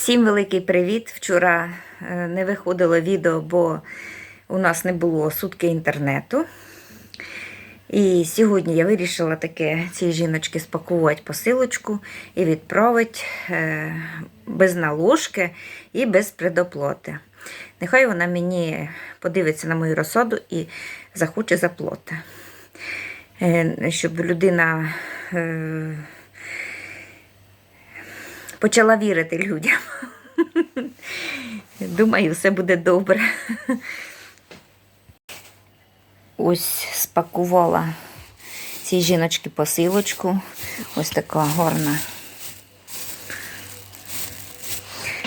Всім великий привіт! Вчора е, не виходило відео, бо у нас не було сутки інтернету. І сьогодні я вирішила таке цій жіночці спакувати посилочку і відправити е, без наложки і без предоплати. Нехай вона мені подивиться на мою розсаду і захоче заплати. Е, Щоб людина почала вірити людям. Думаю, все буде добре. Ось спакувала цій жіночки посилочку. Ось така гарна,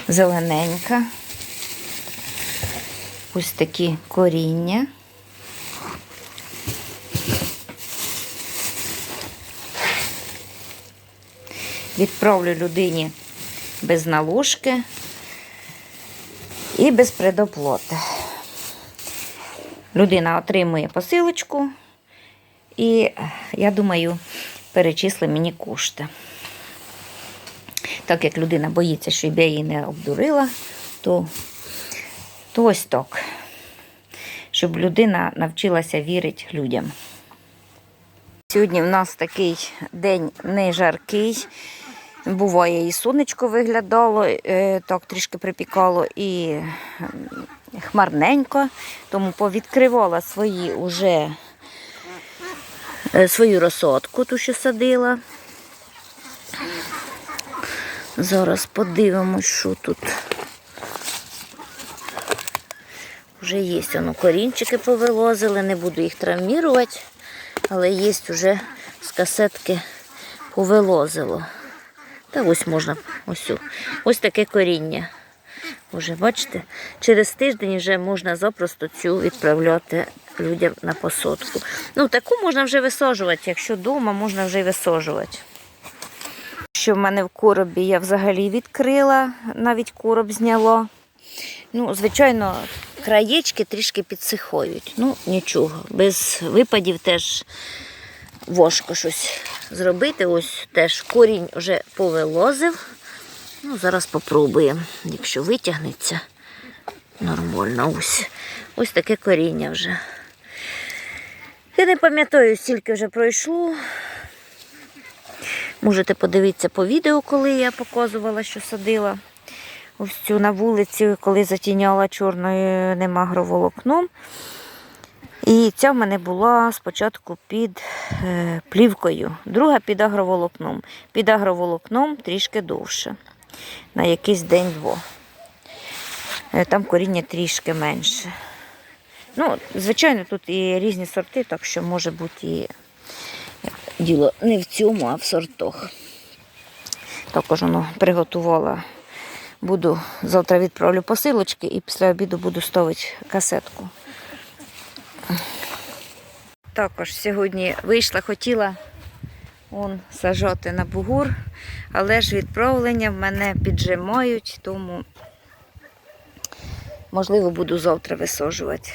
зелененька. Ось такі коріння. Відправлю людині без наложки і без предоплати. Людина отримує посилочку і, я думаю, перечисли мені кошти. Так як людина боїться, щоб я її не обдурила, то, то ось так. Щоб людина навчилася вірити людям. Сьогодні в нас такий день не жаркий. Буває, і сонечко виглядало, е, так трішки припікало, і хмарненько, тому повідкривала свої уже е, свою розсадку, ту, що садила. Зараз подивимось, що тут. Вже є воно корінчики повилозили, не буду їх травмірувати, але є вже з касетки повилозило. Та ось можна ось, ось таке коріння. Уже бачите, через тиждень вже можна запросто цю відправляти людям на посадку. Ну, таку можна вже висаджувати, якщо вдома можна вже й висаджувати. Що в мене в коробі я взагалі відкрила, навіть короб зняла. Ну, звичайно, краєчки трішки підсихають. Ну, нічого. Без випадів теж важко щось зробити. Ось теж корінь вже повилозив. Ну, зараз попробуємо, якщо витягнеться. Нормально ось. Ось таке коріння вже. Я не пам'ятаю, скільки вже пройшло. Можете подивитися по відео, коли я показувала, що садила. Ось цю на вулиці, коли затіняла чорним агроволокном. І ця в мене була спочатку під е, плівкою, друга під агроволокном. Під агроволокном трішки довше, на якийсь день-два. Е, Там коріння трішки менше. Ну, звичайно, тут і різні сорти, так що може бути і діло не в цьому, а в сортах. Також воно приготувала. Буду завтра відправлю посилочки і після обіду буду ставити касетку. Також сьогодні вийшла, хотіла он, сажати на бугур, але ж відправлення в мене піджимають, тому можливо буду завтра висаджувати.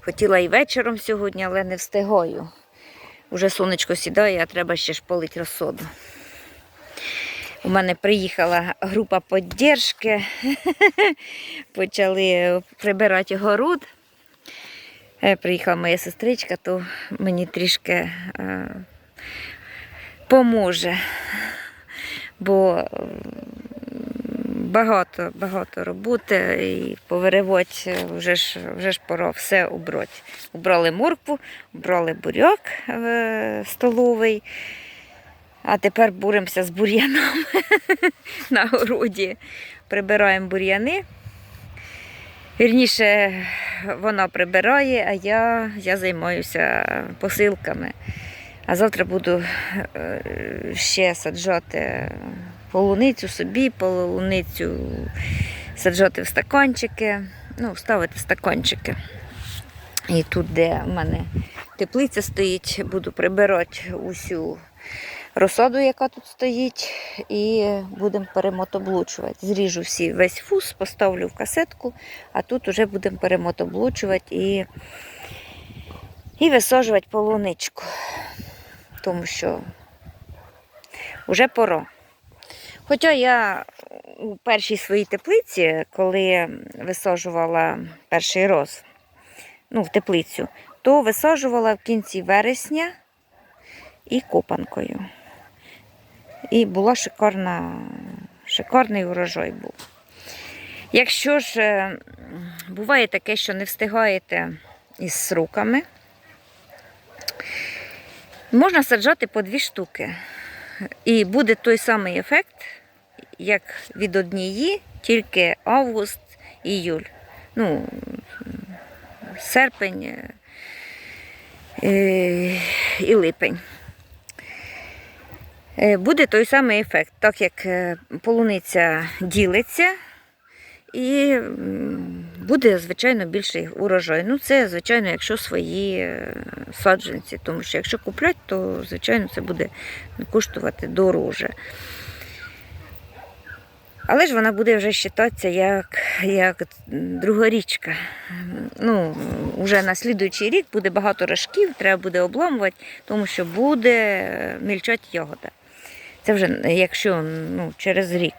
Хотіла і вечором сьогодні, але не встигаю. Уже сонечко сідає, а треба ще ж полити розсоду. У мене приїхала група підтримки, почали прибирати город. Е, Приїхала моя сестричка, то мені трішки е, поможе, бо е, багато, багато роботи і повиривати вже ж, вже ж пора все убрати. Убрали моркву, убрали буряк е, столовий, а тепер боремося з бур'яном на городі. Прибираємо бур'яни. Вірніше, вона прибирає, а я, я займаюся посилками. А завтра буду е, ще саджати полуницю собі, полуницю саджати в стаканчики, ну, ставити стаканчики. І тут, де в мене теплиця стоїть, буду прибирати усю розсаду, яка тут стоїть, і будемо перемотоблучувати. Зріжу всі весь фус, поставлю в касетку, а тут вже будемо перемотоблучувати і, і висаджувати полуничку. Тому що вже пора. Хоча я у першій своїй теплиці, коли висаджувала перший роз, ну, в теплицю, то висаджувала в кінці вересня і копанкою. І була шикарна, шикарний урожай був. Якщо ж е, буває таке, що не встигаєте із сроками, можна саджати по дві штуки. І буде той самий ефект, як від однієї, тільки август, іюль. Ну, серпень е, і липень. Е, Буде той самий ефект, так як е, полуниця ділиться і буде, звичайно, більший урожай. Ну, це, звичайно, якщо свої е, саджанці, тому що якщо куплять, то, звичайно, це буде коштувати дороже. Але ж вона буде вже вважатися як, як другорічка. Ну, вже на слідуючий рік буде багато рожків, треба буде обламувати, тому що буде мільчать ягода. Це вже якщо ну, через рік.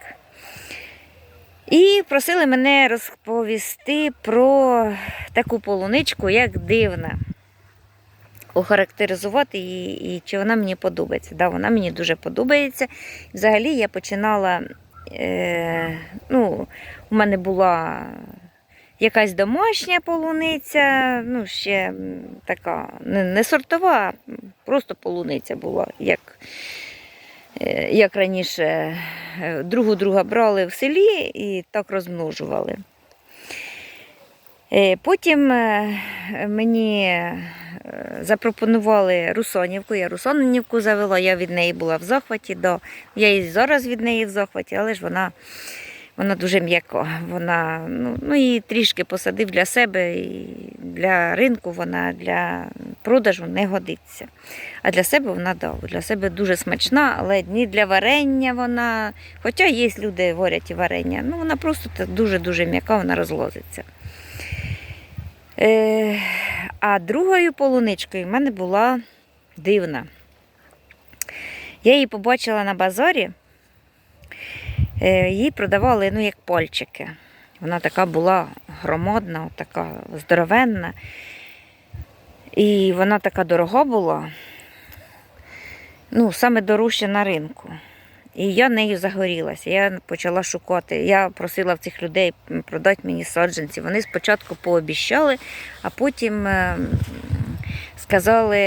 І просили мене розповісти про таку полуничку, як дивна. Охарактеризувати її, і чи вона мені подобається. Да, вона мені дуже подобається. Взагалі я починала, е, ну, у мене була якась домашня полуниця, ну, ще така не, сортова, просто полуниця була, як, як раніше е, другу друга брали в селі і так розмножували. Е, Потім е, мені е, запропонували Русонівку. Я Русонівку завела, я від неї була в захваті. Я і зараз від неї в захваті, але ж вона, вона дуже м'яка. Вона, ну, ну, її трішки посадив для себе і для ринку вона для продажу не годиться. А для себе вона да, для себе дуже смачна, але ні для варення вона. Хоча є люди, говорять і варення, ну вона просто дуже-дуже м'яка, вона розлозиться. Е, а другою полуничкою в мене була дивна. Я її побачила на базарі. Е, її продавали ну, як пальчики. Вона така була громадна, така здоровенна. І вона така дорога була. Ну, саме дорожча на ринку. І я нею загорілася. Я почала шукати. Я просила в цих людей продати мені саджанці. Вони спочатку пообіщали, а потім е, сказали,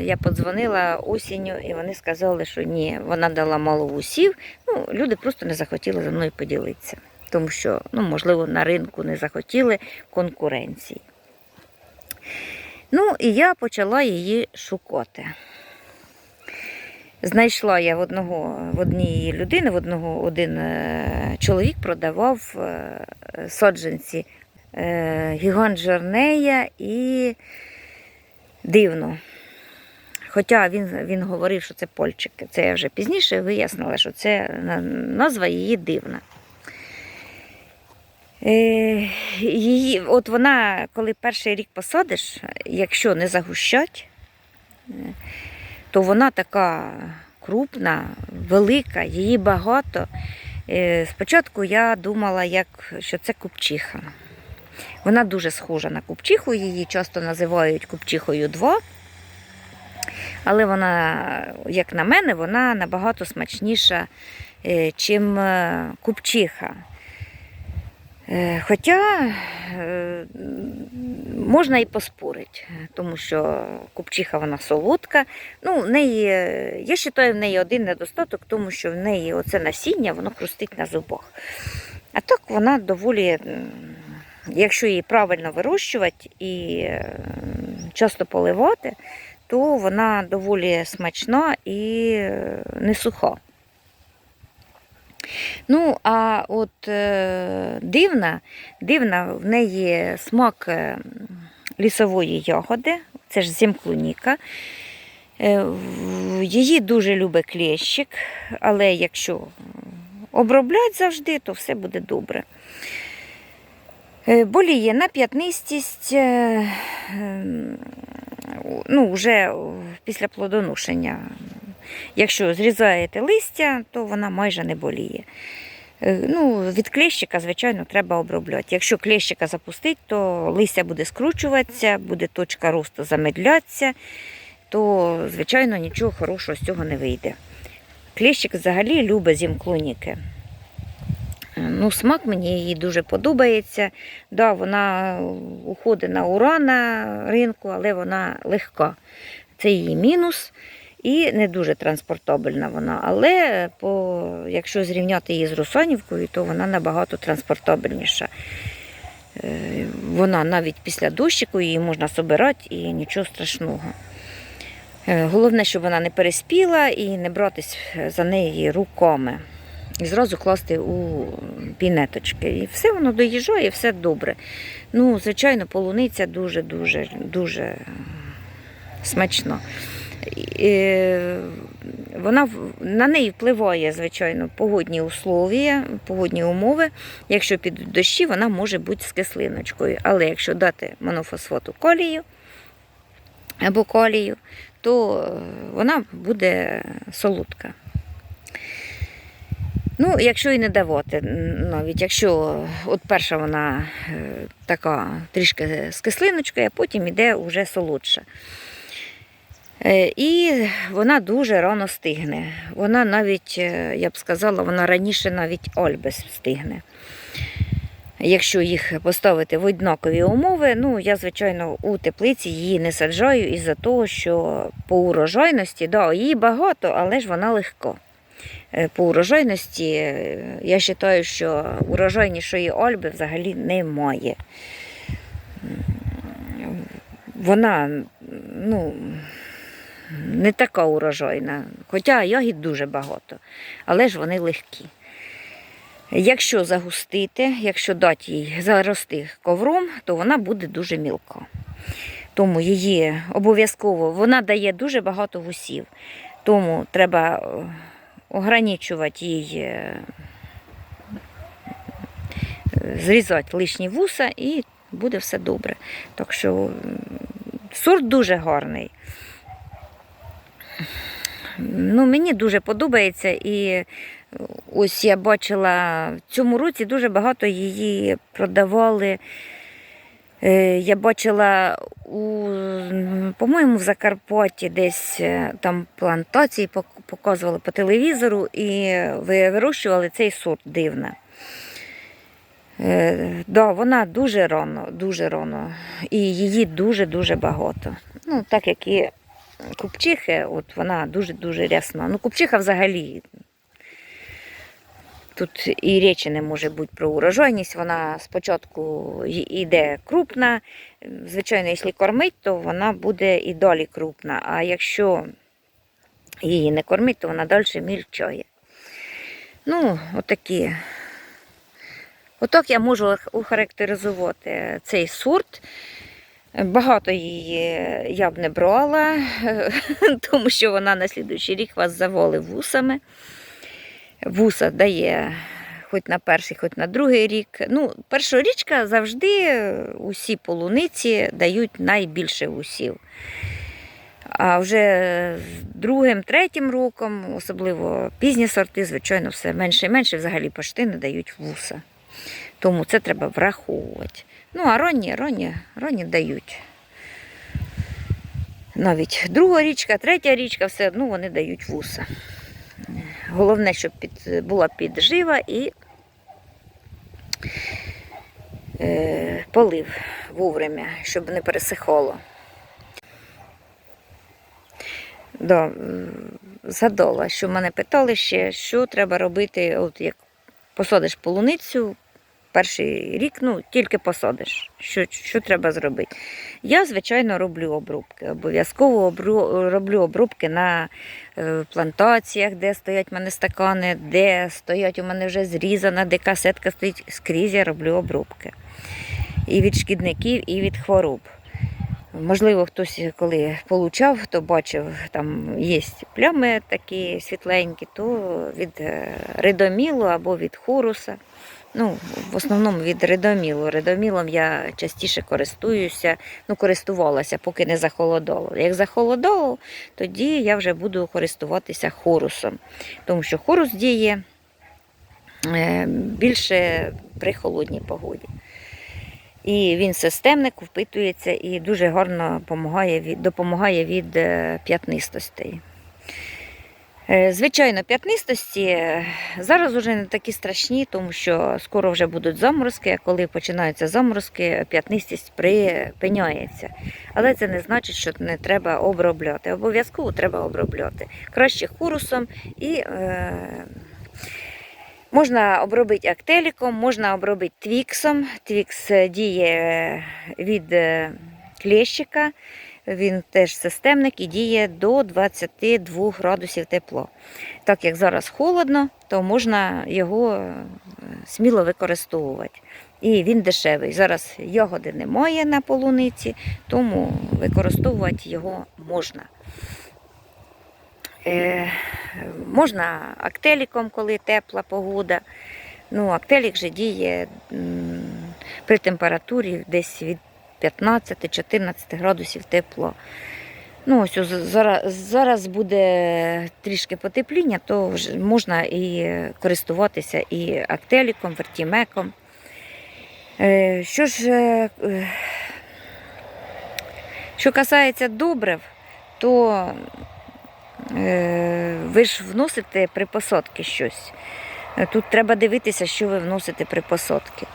я подзвонила осінню, і вони сказали, що ні, вона дала мало усів. Ну, люди просто не захотіли за мною поділитися. Тому що, ну, можливо, на ринку не захотіли конкуренції. Ну, і я почала її шукати. Знайшла я в одного в однієї людини, в одного один е, чоловік продавав е, саджанці е, гігант Жорнея і дивно. Хоча він, він говорив, що це польчики. Це я вже пізніше вияснила, що це назва її дивна. Е, її, от вона, коли перший рік посадиш, якщо не загущать, то вона така крупна, велика, її багато. Е, Спочатку я думала, як, що це купчиха. Вона дуже схожа на купчиху, її часто називають купчихою 2. Але вона, як на мене, вона набагато смачніша, е, чим е, купчиха. Е, Хоча можна і поспорити, тому що купчиха вона солодка. Ну, в неї, я вважаю, в неї один недостаток, тому що в неї оце насіння, воно хрустить на зубах. А так вона доволі, якщо її правильно вирощувати і е, часто поливати, то вона доволі смачна і е, не суха. Ну, а от е, дивна, дивна, в неї смак е, лісової ягоди, це ж зімклуніка. Е, її дуже любить клещик, але якщо оброблять завжди, то все буде добре. Е, Боліє на п'ятнистість, е, ем, ну, вже після плодоношення. Якщо зрізаєте листя, то вона майже не боліє. Е, Ну, від клещика, звичайно, треба обробляти. Якщо клещика запустить, то листя буде скручуватися, буде точка росту замедлятися, то, звичайно, нічого хорошого з цього не вийде. Клещик взагалі любить зімклоніки. Е, Ну, смак мені її дуже подобається. Да, вона уходить на ура на ринку, але вона легка. Це її мінус. І не дуже транспортабельна вона. Але по, якщо зрівняти її з Русанівкою, то вона набагато транспортабельніша. Е, Вона навіть після дощику її можна собирати і нічого страшного. Е, Головне, щоб вона не переспіла і не братись за неї руками. І зразу класти у пінеточки. І все воно доїжджає, все добре. Ну, звичайно, полуниця дуже-дуже дуже смачна. І, е, вона, на неї впливає, звичайно, погодні условия, погодні умови. Якщо підуть дощі, вона може бути з кислиночкою. Але якщо дати монофосфату колію або колію, то е, вона буде солодка. Ну, якщо і не давати, навіть якщо от перша вона е, така трішки з кислиночкою, а потім іде вже солодша. Е, І вона дуже рано стигне. Вона навіть, е, я б сказала, вона раніше навіть альбес стигне. Якщо їх поставити в однакові умови, ну я, звичайно, у теплиці її не саджаю із-за того, що по урожайності, да, її багато, але ж вона легко. Е, По урожайності е, я вважаю, що урожайнішої альби взагалі немає. Вона ну, не така урожайна, хоча ягід дуже багато, але ж вони легкі. Якщо загустити, якщо дати їй зарости ковром, то вона буде дуже мілка. Тому її обов'язково вона дає дуже багато вусів. Тому треба е, ограничувати їй, е, зрізати лишні вуса і буде все добре. Так що сорт дуже гарний. Ну, мені дуже подобається і ось я бачила в цьому році дуже багато її продавали. Е, Я бачила у, по-моєму, в Закарпатті десь е, там плантації показували по телевізору і вирощували цей сорт дивна. Е, да, вона дуже рано, дуже рано. І її дуже-дуже багато. Ну, так як і купчихи, от вона дуже-дуже рясна. Ну, купчиха взагалі. Тут і речі не може бути про урожайність. Вона спочатку йде крупна. Звичайно, якщо кормить, то вона буде і далі крупна. А якщо її не кормить, то вона далі мільчає. Ну, отакі. Отак я можу охарактеризувати цей сорт. Багато її я б не брала, тому що вона на слідуючий рік вас завалить вусами. Вуса дає хоч на перший, хоч на другий рік. Ну, першорічка завжди усі полуниці дають найбільше вусів. А вже з другим, третім роком, особливо пізні сорти, звичайно, все менше і менше взагалі пошти не дають вуса. Тому це треба враховувати. Ну, а ранні, ранні, ранні дають. Навіть друга річка, третя річка, все одно вони дають вуса. Головне, щоб під, була піджива і е, полив вовремя, щоб не пересихало. Да, м, згадала, що мене питали ще, що треба робити, от як посадиш полуницю, перший рік, ну, тільки посадиш. Що, що треба зробити? Я, звичайно, роблю обробки. Обов'язково обру- роблю обробки на е, плантаціях, де стоять в мене стакани, де стоять у мене вже зрізана, де касетка стоїть, скрізь я роблю обробки. І від шкідників, і від хвороб. Можливо, хтось, коли получав, то бачив, там є плями такі світленькі, то від е, редомілу або від хуруса. Ну, в основному від редомілу. Редомілом я частіше користуюся, ну, користувалася, поки не захолодало. Як захолодало, тоді я вже буду користуватися хорусом, тому що хорус діє е, більше при холодній погоді. І він системник, впитується і дуже гарно допомагає від, допомагає від е, п'ятнистостей. Е, Звичайно, п'ятнистості е, зараз вже не такі страшні, тому що скоро вже будуть заморозки, а коли починаються заморозки, п'ятнистість припиняється. Але це не значить, що не треба обробляти. Обов'язково треба обробляти. Краще хурусом і е, можна обробити актеліком, можна обробити твіксом. Твікс е, діє від клещика. Він теж системник і діє до 22 градусів тепла. Так як зараз холодно, то можна його е, сміло використовувати. І він дешевий. Зараз ягоди немає на полуниці, тому використовувати його можна. Е, можна актеліком, коли тепла погода. Ну, актелік же діє при температурі десь від 15-14 градусів тепла. Ну, ось зараз, зараз буде трішки потепління, то можна і користуватися і актеліком, вертімеком. Е, Що ж, е, е, що касається добрив, то ви ж вносите при посадці щось. Е, Тут треба дивитися, що ви вносите при посадці.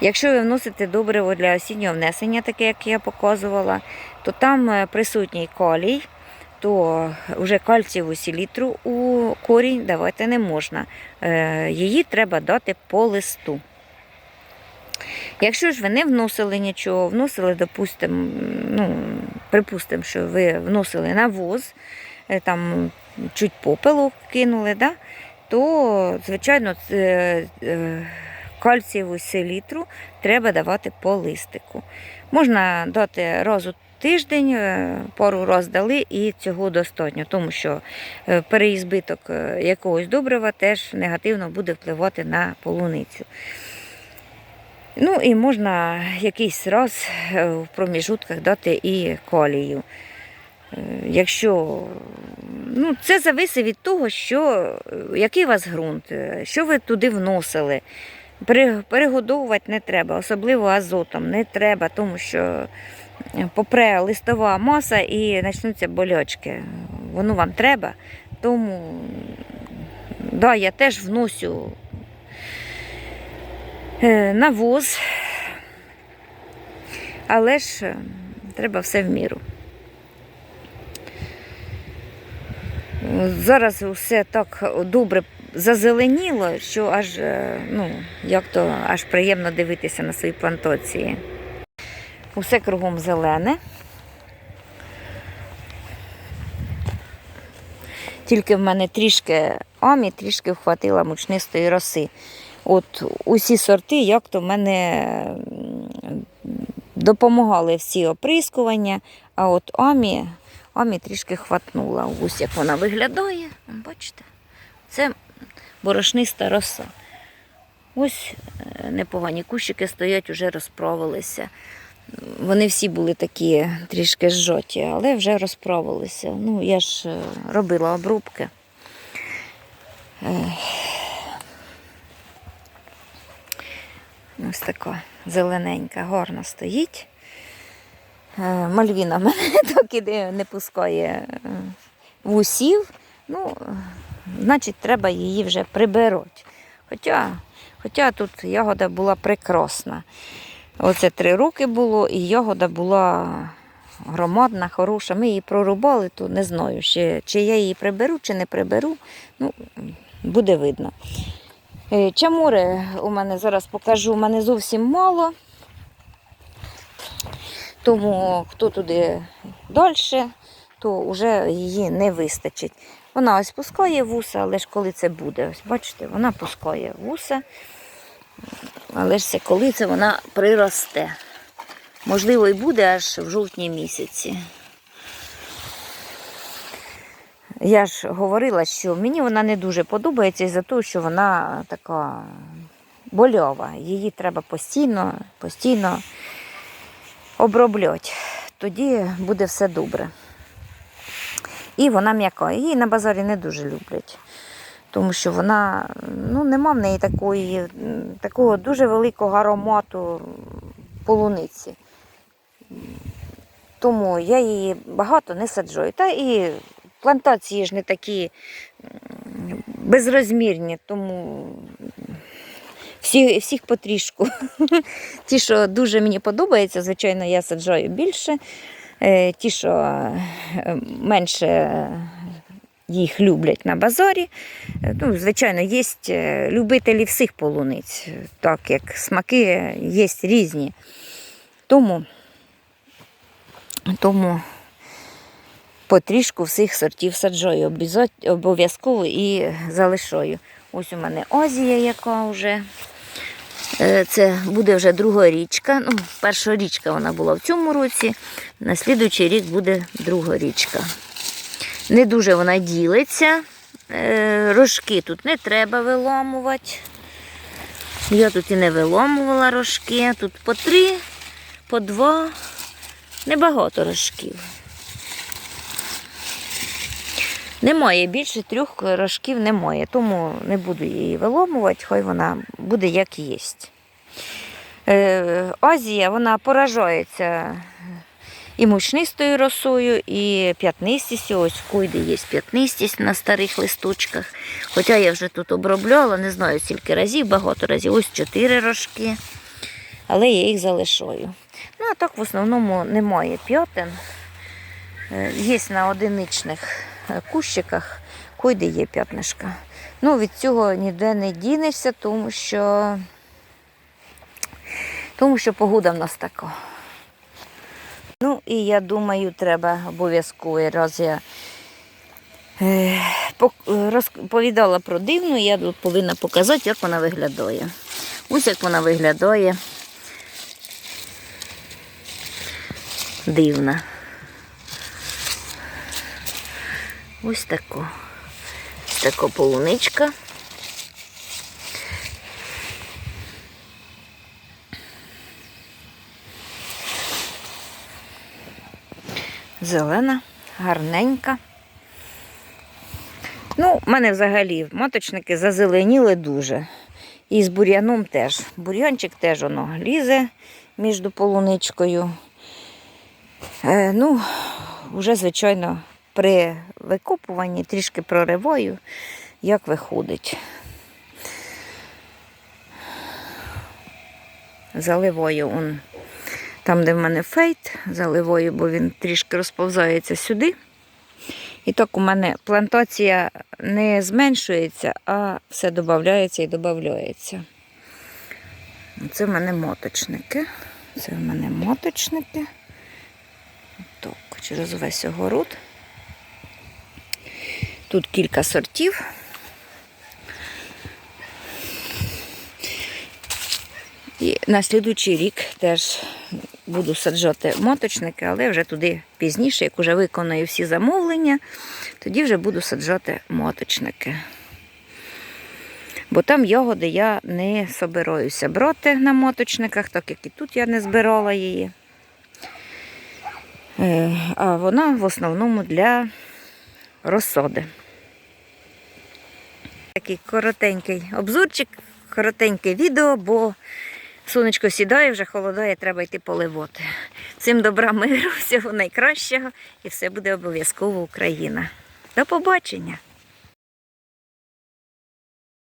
Якщо ви вносите добриво для осіннього внесення, таке як я показувала, то там е, присутній калій, то вже кальцієву селітру у корінь давати не можна. Е, Її треба дати по листу. Якщо ж ви не вносили нічого, вносили, допустимо, ну, припустимо, що ви вносили навоз, е, там чуть попелу кинули, да? То, звичайно, е, кальцієву селітру треба давати по листику. Можна дати раз у тиждень, е, пару раз дали, і цього достатньо, тому що е, переізбиток е, якогось добрива теж негативно буде впливати на полуницю. Ну і можна якийсь раз е, в проміжутках дати і калію. Е, Якщо ну, це зависить від того, що, е, який у вас ґрунт, е, що ви туди вносили. Перегодовувати не треба, особливо азотом не треба, тому що попре листова маса і почнуться болячки. Воно вам треба. Тому да, я теж вносю навоз, але ж треба все в міру. Зараз все так добре зазеленіло, що аж, е, ну, як то аж приємно дивитися на свої плантації. Усе кругом зелене. Тільки в мене трішки амі, трішки вхватила мучнистої роси. От усі сорти, як то в мене допомагали всі оприскування, а от амі, амі трішки хватнула. Ось як вона виглядає. Бачите? Це борошниста роса. Ось е, непогані кущики стоять, вже розправилися. Вони всі були такі трішки зжоті, але вже розправилися. Ну, я ж е, робила обрубки. Е, Ось така зелененька, гарна стоїть. Е, Мальвіна мене і не пускає е, вусів. Ну, значить, треба її вже прибирати. Хоча, хоча тут ягода була прекрасна. Оце три роки було, і ягода була громадна, хороша. Ми її прорубали, то не знаю, ще, чи я її приберу, чи не приберу. Ну, буде видно. Е, Чамури у мене зараз покажу, у мене зовсім мало. Тому хто туди далі, то вже її не вистачить. Вона ось пускає вуса, але ж коли це буде, ось бачите, вона пускає вуса. Але ж це коли це вона приросте. Можливо, і буде аж в жовтні місяці. Я ж говорила, що мені вона не дуже подобається із-за того, що вона така больова. Її треба постійно, постійно обробляти. Тоді буде все добре. І вона м'яка. Її на базарі не дуже люблять. Тому що вона, ну, нема в неї такої, такого дуже великого аромату полуниці. Тому я її багато не саджую. Та і плантації ж не такі безрозмірні, тому всі, всіх потрішку. Ті, що дуже мені подобається, звичайно, я саджаю більше. Е, Ті, що е, менше їх люблять на базарі. Е, Ну, звичайно, є любителі всіх полуниць, так як смаки є різні. Тому, тому потрішку всіх сортів саджаю, обов'язково і залишаю. Ось у мене Азія, яка вже. Е, Це буде вже друга річка. Ну, перша річка вона була в цьому році, на слідуючий рік буде друга річка. Не дуже вона ділиться. Е, Рожки тут не треба виламувати. Я тут і не виламувала рожки. Тут по три, по два, небагато рожків. Немає більше трьох рожків немає, тому не буду її виломувати, хай вона буде як є. Е, Азія вона поражається і мучнистою росою, і п'ятнистістю. Ось в є п'ятнистість на старих листочках. Хоча я вже тут обробляла, не знаю скільки разів, багато разів. Ось чотири рожки, але я їх залишаю. Ну, а так в основному немає п'ятин. Е, Є на одиничних кущиках, койде є п'ятнишка. Ну, від цього ніде не дінешся, тому що, тому що погода в нас така. Ну, і я думаю, треба обов'язково, раз я е, розповідала про дивну, я тут повинна показати, як вона виглядає. Ось як вона виглядає. Дивна. Ось тако. Ось така полуничка. Зелена, гарненька. Ну, в мене взагалі маточники зазеленіли дуже. І з бур'яном теж. Бур'янчик теж воно лізе між полуничкою. Е, ну, вже, звичайно, при викопуванні трішки прориваю, як виходить. Заливаю он там, де в мене фейт, заливаю, бо він трішки розповзається сюди. І так у мене плантація не зменшується, а все додається і додається. Це в мене моточники. Це в мене моточники. Так, через весь огород. Тут кілька сортів. І на слідуючий рік теж буду саджати моточники, але вже туди пізніше, як вже виконаю всі замовлення, тоді вже буду саджати моточники. Бо там ягоди я не собираюся брати на моточниках, так як і тут я не збирала її. Е, А вона в основному для розсади. Такий коротенький обзорчик, коротеньке відео, бо сонечко сідає, вже холодає, треба йти поливати. Всім добра миру, всього найкращого і все буде обов'язково Україна. До побачення!